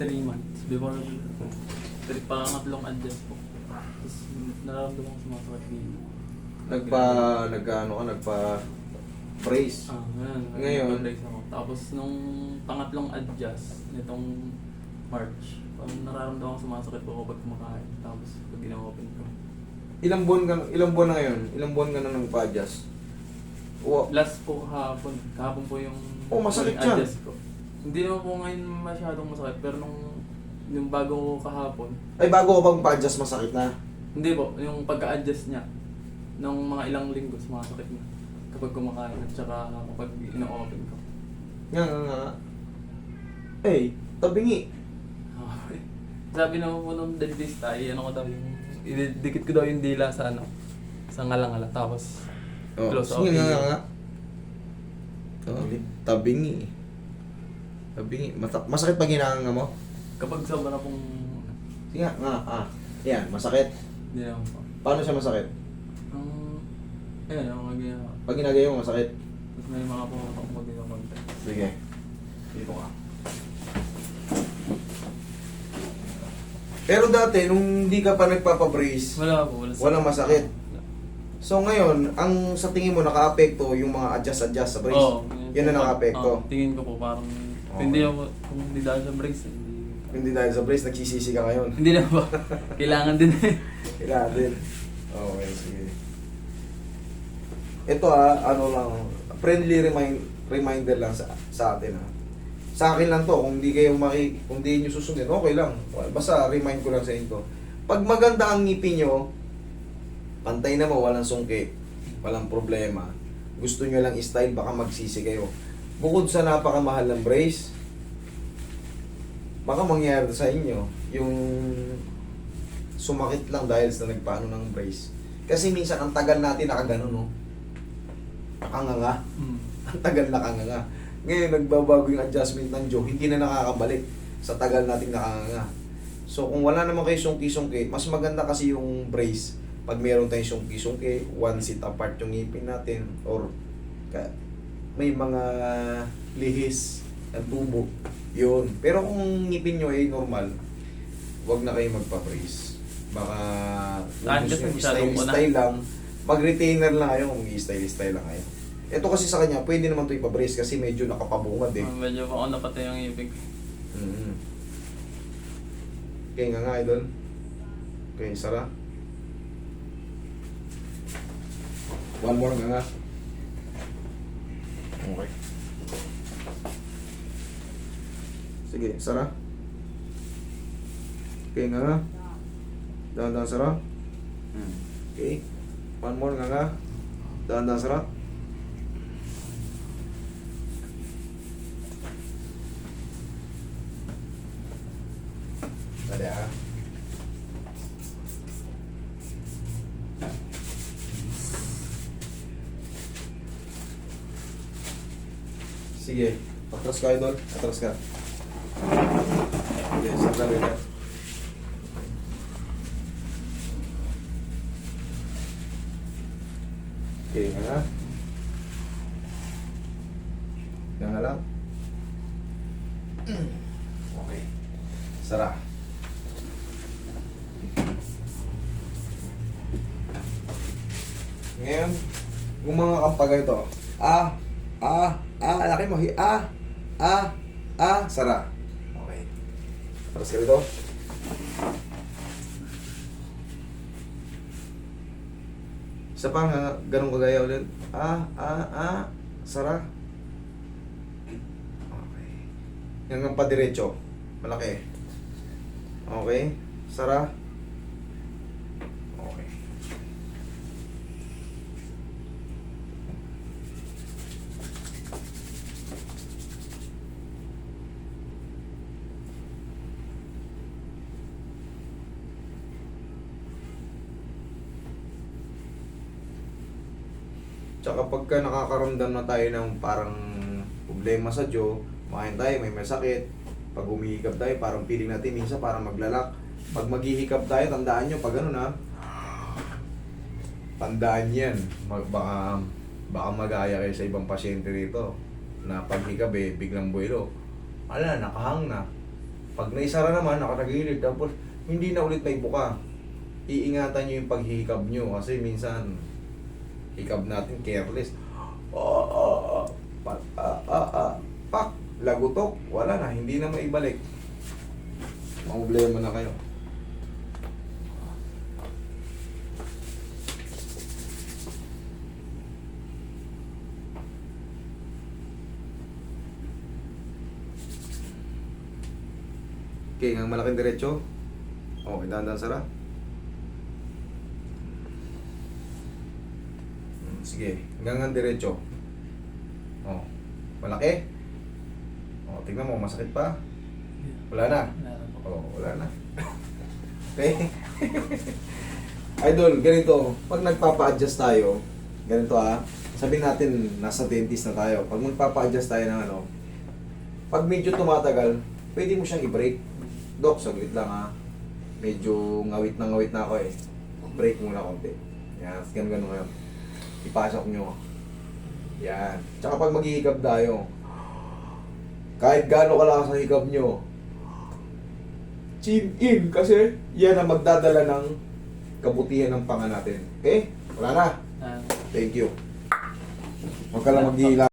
3 months. Before, three, pangatlong adjust po. Tapos nararamdaman ko sumasakit dito. Nagpa, nagkaano ka, nagpa brace. Ah, ngayon. Ngayon? nag-brace ako. Tapos nung pangatlong adjust, nitong March, parang nararamdaman ko sumasakit po ako pag kumakain. Tapos pag ina-open ko. Ilang buwan ka, ilang buwan na ngayon? Ilang buwan ka na nagpa-adjust? Wa- Last po kahapon. Kahapon po yung Oh, masakit yung siya. adjust ko. Hindi naman po ngayon masyadong masakit. Pero nung yung bago ko kahapon, Ay, bago ka pang pa-adjust, masakit na. Hindi po, yung pagka-adjust niya, nung mga ilang linggo, sumasakit na. Kapag kumakain at saka kapag ino-open ko. Nga, nga, nga. Eh, tabingi. Sabi naman po nung dentista, ay ano ko daw yung, ididikit ko daw yung dila sa ano, sa ngala-ngala. Tapos, Oh, close nga, nga, nga. Oh, tabingi. Tabingi. Mata- masakit pag hinahanga mo? Kapag sobra pong, Sige nga, nga, ah. Yan, masakit. hindi naman po. Paano siya masakit? Ang, ayun, ang mga ginagawa. Pag ginagaya mo, masakit. Tapos may mga pumatok mo din ng konti. Sige. Dito ka. Pero dati, nung hindi ka pa nagpapabrace, Wala po, wala. Walang masakit. so ngayon, ang sa tingin mo naka-apekto yung mga adjust-adjust sa brace. Oo. Yan na naka-apekto. Oo, tingin ko po parang, Okay. hindi ako, kung hindi dahil sa brace, hindi. Hindi dahil sa brace, nagsisisi ka ngayon. Hindi na po. Kailangan din eh. Kailangan din. Okay, sige. Ito ah, ano lang, friendly remind, reminder lang sa, sa atin ah. Sa akin lang to, kung hindi kayo maki, kung hindi nyo susundin, okay lang. Basta remind ko lang sa inyo. Pag maganda ang ngipin nyo, pantay naman, walang sungki, walang problema. Gusto nyo lang style, baka magsisi kayo. Bukod sa napakamahal ng brace, baka mangyari sa inyo yung sumakit lang dahil sa nagpaano ng brace. Kasi minsan ang tagal natin nakaganon, no? Nakanganga. Mm. Ang tagal nakanganga. Ngayon, nagbabago yung adjustment ng jaw, hindi na nakakabalik sa tagal nating nakanganga. So, kung wala naman kayo sungki-sungki, mas maganda kasi yung brace. Pag meron tayong sungki-sungki, one seat apart yung ngipin natin, or may mga lihis ng tubo. Yun. Pero kung ngipin nyo ay normal, wag na kayo magpa-brace. Baka una? style-style lang, mag-retainer lang kayo kung i-style-style lang kayo. Ito kasi sa kanya, pwede naman ito ipa-brace kasi medyo nakapabungad eh. Ah, medyo pa ako napatay ang ibig. Mm-hmm. Okay nga nga, idol. Okay, Sara. One more nga nga. Okay. Sige, Sara. Okay nga nga. Dahan-dahan, Sara. Okay. One more nga nga. Dahan-dahan, Sara. Tadi Sige, atras ka idol, atras ka. Sige, sandali ka. Okay, nga nga. Nga lang. Okay. Sara. Ngayon, yung mga kampagay ito, ah, ah, ah, laki mo, hi- ah, ah, ah, sara. Okay. Tapos ka dito. Isa pa nga, ganun kagaya ulit. Ah, ah, ah, sara. Okay. Yan ang padiretso. Malaki. Okay. Sara. Tsaka pagka nakakaramdam na tayo ng parang problema sa jaw, kumain tayo, may masakit, pag humihikap tayo, parang feeling natin minsan parang maglalak. Pag maghihikap tayo, tandaan nyo, pag ano na, tandaan yan. Mag, baka, baka magaya kayo sa ibang pasyente rito na paghikap eh, biglang buwelo. Ala, nakahang na. Pag naisara naman, nakatagilid, tapos hindi na ulit may buka. Iingatan nyo yung paghihikab nyo kasi minsan hikab natin careless. Ah, ah, ah, pa, ah, ah, ah, pak, lagutok, wala na, hindi na maibalik. Problema na kayo. Okay, ang malaking diretso. Okay, dahan-dahan sara. Sige, hanggang ang diretso. Oh, malaki. Oh, tingnan mo, masakit pa. Wala na. Oh, wala na. Okay? Idol, ganito, pag nagpapa-adjust tayo, ganito ah, sabihin natin nasa dentist na tayo, pag magpapa-adjust tayo ng ano, pag medyo tumatagal, pwede mo siyang i-break. Dok, saglit lang ha. Medyo ngawit na ngawit na ako eh. Break muna konti. Yan, ganun ganun ngayon. Ipasok nyo. Yan. Tsaka pag maghihikab tayo, kahit gaano kalakas ang hikab nyo, chin in kasi yan ang magdadala ng kabutihan ng panga natin. Okay? Wala na. Ah, Thank you. Huwag ka lang maghihila.